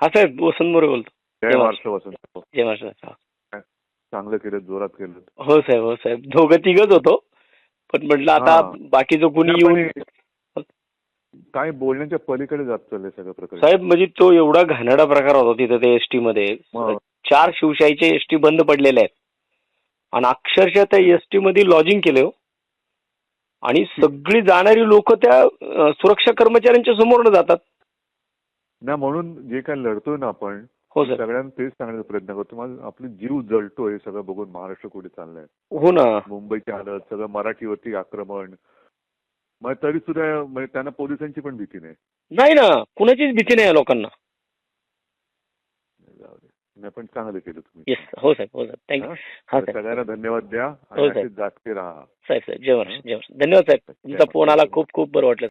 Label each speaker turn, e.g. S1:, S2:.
S1: हा साहेब वसंत मोरे बोलतो.
S2: जय
S1: जय
S2: महाराष्ट्र वसंत.
S1: जय महाराष्ट्र.
S2: चांगलं केलं जोरात केलं.
S1: हो साहेब हो साहेब. दोघं तिघच होतो. पण म्हटलं आता
S2: हा.
S1: बाकीचं कुणी येऊन
S2: काय बोलण्याच्या पलीकडे जात चाललंय सगळं प्रकरण.
S1: साहेब म्हणजे तो एवढा घाणेरडा प्रकार होता तिथे ते एसटी मध्ये. चार शिवशाहीचे एसटी बंद पडलेले आहेत. आणि अक्षरशः त्या एसटी मध्ये लॉजिंग केले हो. आणि सगळी जाणारी लोक त्या सुरक्षा कर्मचाऱ्यांच्या समोरनं जातात.
S2: ना म्हणून जे काय लढतोय ना आपण
S1: हो सर.
S2: सगळ्यांना तेच सांगण्याचा प्रयत्न करतो. माझा आपली जीव जळतोय सगळं बघून महाराष्ट्र कुठे चाललंय.
S1: हो ना.
S2: मुंबईची हालत सगळं मराठीवरती आक्रमण. मग तरी सुद्धा म्हणजे त्यांना पोलिसांची पण भीती नाही.
S1: नाही ना. कुणाचीच भीती नाही या लोकांना.
S2: नाही पण चांगलं केलं तुम्ही.
S1: हो साहेब हो साहेब थँक्यू
S2: हा? सगळ्यांना धन्यवाद द्या
S1: हो, साहेब.
S2: जागते राहा.
S1: साहेब साहेब जय महाराष्ट्र धन्यवाद साहेब. तुमचा फोन आला खूप खूप बरं वाटलं.